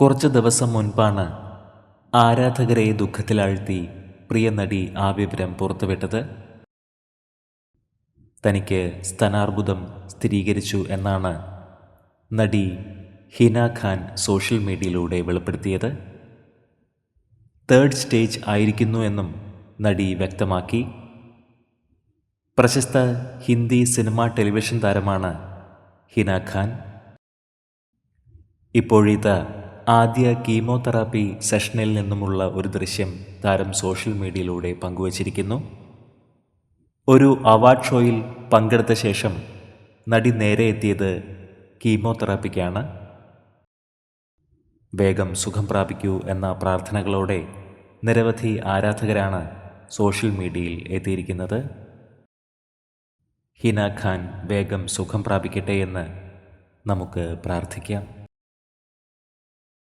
കുറച്ച് ദിവസം മുൻപാണ് ആരാധകരെ ദുഃഖത്തിലാഴ്ത്തി പ്രിയ നടി ആ വിവരം പുറത്തുവിട്ടത്. തനിക്ക് സ്തനാർബുദം സ്ഥിരീകരിച്ചു എന്നാണ് നടി ഹിന ഖാൻ സോഷ്യൽ മീഡിയയിലൂടെ വെളിപ്പെടുത്തിയത്. തേർഡ് സ്റ്റേജ് ആയിരിക്കുന്നു എന്നും നടി വ്യക്തമാക്കി. പ്രശസ്ത ഹിന്ദി സിനിമ ടെലിവിഷൻ താരമാണ് ഹിന ഖാൻ. ഇപ്പോഴത്തെ ആദ്യ കീമോതെറാപ്പി സെഷനിൽ നിന്നുമുള്ള ഒരു ദൃശ്യം താരം സോഷ്യൽ മീഡിയയിലൂടെ പങ്കുവച്ചിരിക്കുന്നു. ഒരു അവാർഡ് ഷോയിൽ പങ്കെടുത്ത ശേഷം നടി നേരെ എത്തിയത് കീമോതെറാപ്പിക്കാണ്. വേഗം സുഖം പ്രാപിക്കൂ എന്ന പ്രാർത്ഥനകളോടെ നിരവധി ആരാധകരാണ് സോഷ്യൽ മീഡിയയിൽ എത്തിയിരിക്കുന്നത്. ഹിന ഖാൻ വേഗം സുഖം പ്രാപിക്കട്ടെ എന്ന് നമുക്ക് പ്രാർത്ഥിക്കാം.